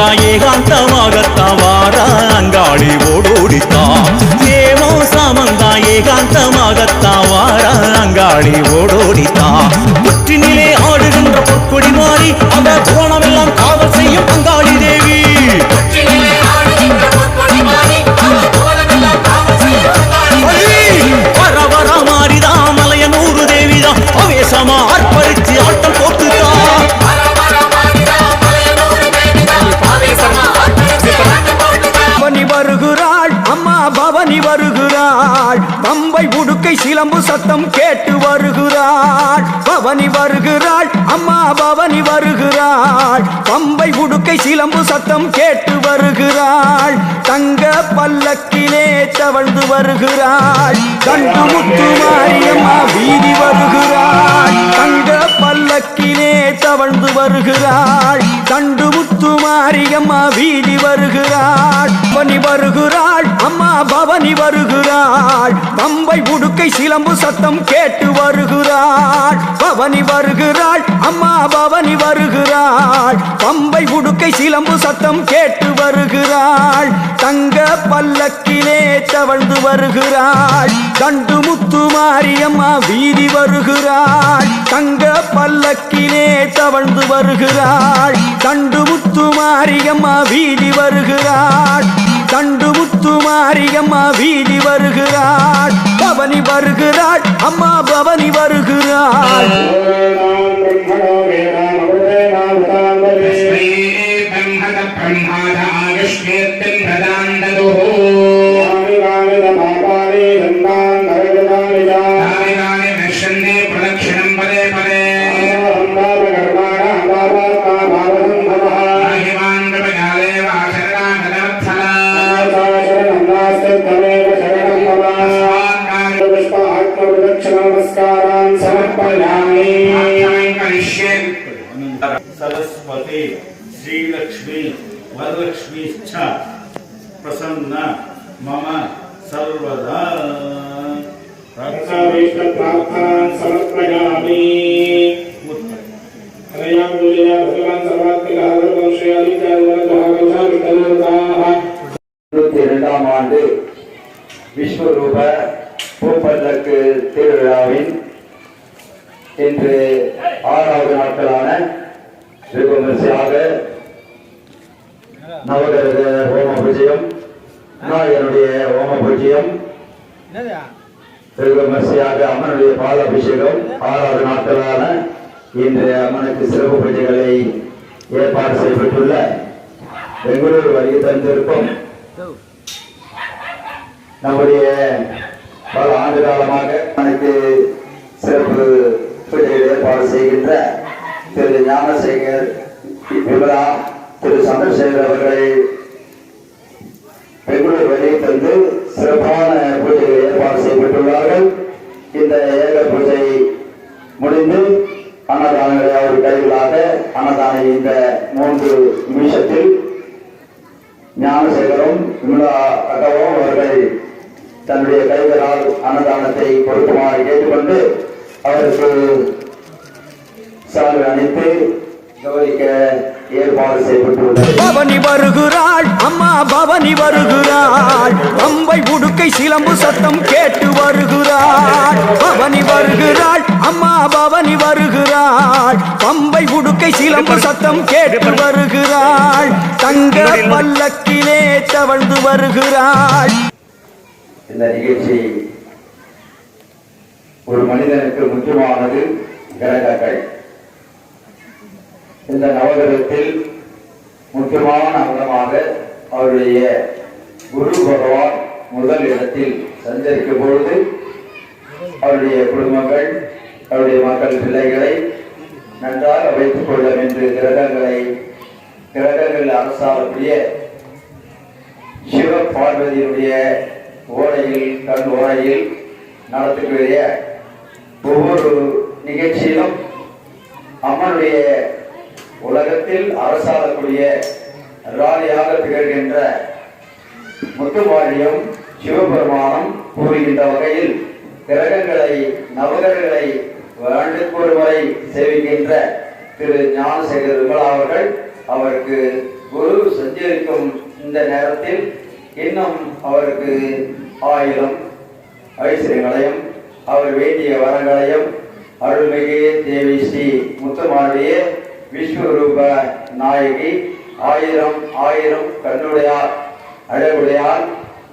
ஏகாந்தமாகத்தான் வாரா அங்காளி ஓடோடித்தா. ஏமோ சாமந்தா ஏகாந்தமாகத்தான் வாரா அங்காளி ஓடோடித்தா. புற்றினிலே ஆடுகின்ற பொற்கொடி மாறி அந்த புவனமெல்லாம் காவல் செய்யும் அங்காளி தேவி. தேவி. வர வர மாறிதா மலையனூறு தேவிதான் அவேசமா அர்ப்பரிச்சு ஆட்டம் உடுக்கை சிலம்பு சத்தம் கேட்டு வருகிறாள். பவனி வருகிறாள். அம்மா பவனி வருகிறாள். பம்பை உடுக்கை சிலம்பு சத்தம் கேட்டு வருகிறாள். தங்க பல்லக்கிலே தவழ்ந்து வருகிறாள். கண்டு முத்து மாரியம்மா வீதி வருகிறாள். தங்க பல்லக்கிலே தவழ்ந்து வருகிறாள். கண்டு முத்து மாரியம்மா வீதி வருகிறாள். பவனி வருகிறாள். அம்மா பவனி வருகிறாள். சிலம்பு சத்தம் கேட்டு வருகிறாள். பவனி வருகிறாள். அம்மா பவனி வருகிறாள். பம்பை உடுக்கை சிலம்பு சத்தம் கேட்டு வருகிறாள். தங்க பல்லக்கிலே தவழ்ந்து வருகிறாள். கண்டு முத்து மாரியம்மா வீதி வருகிறாள். தங்க பல்லக்கிலே தவழ்ந்து வருகிறாள். கண்டு முத்து மாரியம்மா வீதி வருகிறாள். தண்டு முத்து மாரியம்மா வீதி வருகிறாள். பவனி வருகிறாள். அம்மா பவனி வருகிறாள். नमस्कारान् समर्पयामि आख्यानं करिष्ये सरस्वती श्रीलक्ष्मी वरलक्ष्मीश्च प्रसन्ना मम सर्वदा प्रार्थनान् समर्पयामि हरयां गुजया भगवान् सर्वात्मकः सर्ववंशयादित्यादिवरदः இருபத்தி இரண்டாம் ஆண்டு விஸ்வரூப பூப்பல்லக்கு திருவிழாவின் இன்று ஆறாவது நாட்களான வெகு விமர்சையாக நவகிரக ஹோம பூஜ்யம் விநாயகனுடைய ஹோம பூஜ்யம் வெகு விமர்சையாக அம்மனுடைய பால் அபிஷேகம் ஆறாவது நாட்களான இன்று அம்மனுக்கு சிறப்பு பூஜைகளை ஏற்பாடு செய்யப்பட்டுள்ள பெங்களூரு வருகை தந்திருக்கும் நம்முடைய பல ஆண்டு காலமாக அனைத்து சிறப்பு பூஜைகள் ஏற்பாடு செய்கின்ற திரு ஞானசேகர் விமலா திரு சந்திரசேகர் அவர்களை பெங்களூர் வெளியே தந்து சிறப்பான பூஜைகள் ஏற்பாடு செய்யப்பட்டுள்ளார்கள் இந்த ஏக பூஜை முடிந்து அன்னதானங்களை அவர் கைகளாக அன்னதான இந்த மூன்று நிமிஷத்தில் ஞானசேகரும் விமலா அகவும் அவர்கள் தன்னுடைய கைகளால் அன்னதானத்தை கொடுக்குமாறு கேட்டுக்கொண்டு அவருக்கு சால்வை அணித்து கௌரிக்க ஏற்பாடு செய்யப்பட்டுள்ளது. பவனி வருகிறாள் அம்மா பவனி வருகிறாள். பம்பை உடுக்கை சிலம்பு சத்தம் கேட்டு வருகிறாள். பவனி வருகிறாள் அம்மா பவனி வருகிறாள். பம்பை உடுக்கை சிலம்பு சத்தம் கேட்டு வருகிறாள். தங்க பல்லக்கிலே தவழ்ந்து வருகிறாள். இந்த நிகழ்ச்சி ஒரு மனிதனுக்கு முக்கியமானது கிரகங்கள். இந்த நவகிரகத்தில் முக்கியமான அங்கமாக அவருடைய குரு பகவான் முதல் இடத்தில் சஞ்சரிக்கும் பொழுது அவருடைய குடும்பங்கள் அவருடைய மக்கள் பிள்ளைகளை நன்றாக வைத்துக் கொள்ள என்று கிரகங்களை கிரகங்கள் அரசாளக்கூடிய சிவ பார்வதியினுடைய ஓடையில் கல் ஓடையில் நடத்தக்கூடிய ஒவ்வொரு நிகழ்ச்சியிலும் அம்மனுடைய உலகத்தில் அரசாடக்கூடிய ராலியாக திகழ்கின்ற முத்துமாரியம் சிவபெருமானம் கூறுகின்ற வகையில் கிரகங்களை நவகரங்களை ஆண்டுக்கு ஒரு முறை சேவிக்கின்ற திரு ஞானசேகர் விமலா அவர்கள் அவருக்கு குரு சஞ்சரிக்கும் இந்த நேரத்தில் இன்னும் அவருக்கு ஆயிரம் ஐஸ்வர்யங்களையும் அவர் வேண்டிய வரங்களையும் அருள்மிகு தேவி ஸ்ரீ முத்துமாரிய விஸ்வரூப நாயகி ஆயிரம் ஆயிரம் கண்ணுடையார் அழகுடையார்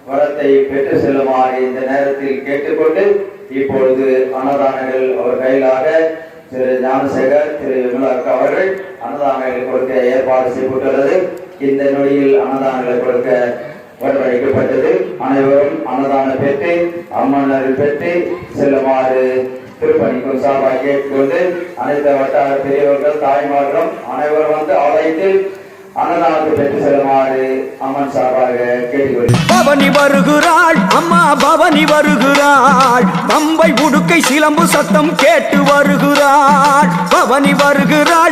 வரத்தை பெற்று செல்லுமாறு இந்த நேரத்தில் கேட்டுக்கொண்டு இப்பொழுது அன்னதானங்கள் அவர் கையிலாக திரு ஞானசேகர் திரு விமலாக்கு அவர்கள் அன்னதானங்கள் கொடுக்க ஏற்பாடு செய்யப்பட்டுள்ளது. இந்த நொடியில் அன்னதானங்களை கொடுக்க வரவழைக்கப்பட்டது அனைவரும் அன்னதானம் பெற்று அம்மன்னர் பெற்று செல்லுமாறு திருப்பணிக்கும் சார்பாக கேட்டுக்கொண்டு அனைத்து வட்டார பெரியவர்கள் தாய்மார்களும் அனைவரும் வந்து அழைத்து அன்னதானத்தை பெற்று செல்லுமாறு அம்மன் சார்பாக கேட்டுக்கொள்கிறேன் பவனி வருகிறாள் அம்மா பவனி வருகிறாள். பம்பை உடுக்கை சிலம்பு சத்தம் கேட்டு வருகிறாள். பவனி வருகிறாள்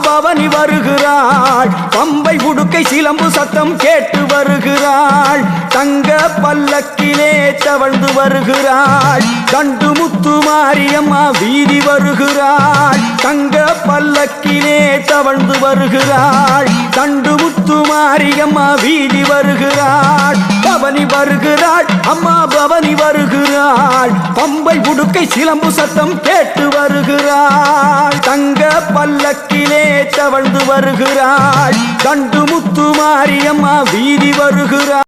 பவனி வருகிறாள். பம்பை உடுக்கை சிலம்பு சத்தம் கேட்டு வருகிறாள். தங்க பல்லக்கிலே தவழ்ந்து வருகிறாள். கண்டு முத்து மாரியம்மா வீதி வருகிறாள். தங்க பல்லக்கிலே தவழ்ந்து வருகிறாள். கண்டு முத்து மாரியம்மா வீதி வருகிறாள். பவனி வருகிறாள். அம்மா பவனி வருகிறாள். பம்பை உடுக்கை சிலம்பு சத்தம் கேட்டு வருகிறாள். தங்க பல்லக்கிலே தவழ்ந்து வருகிறாள். கண்டு முத்து மாரியம்மா வீதி வருகிறாள்.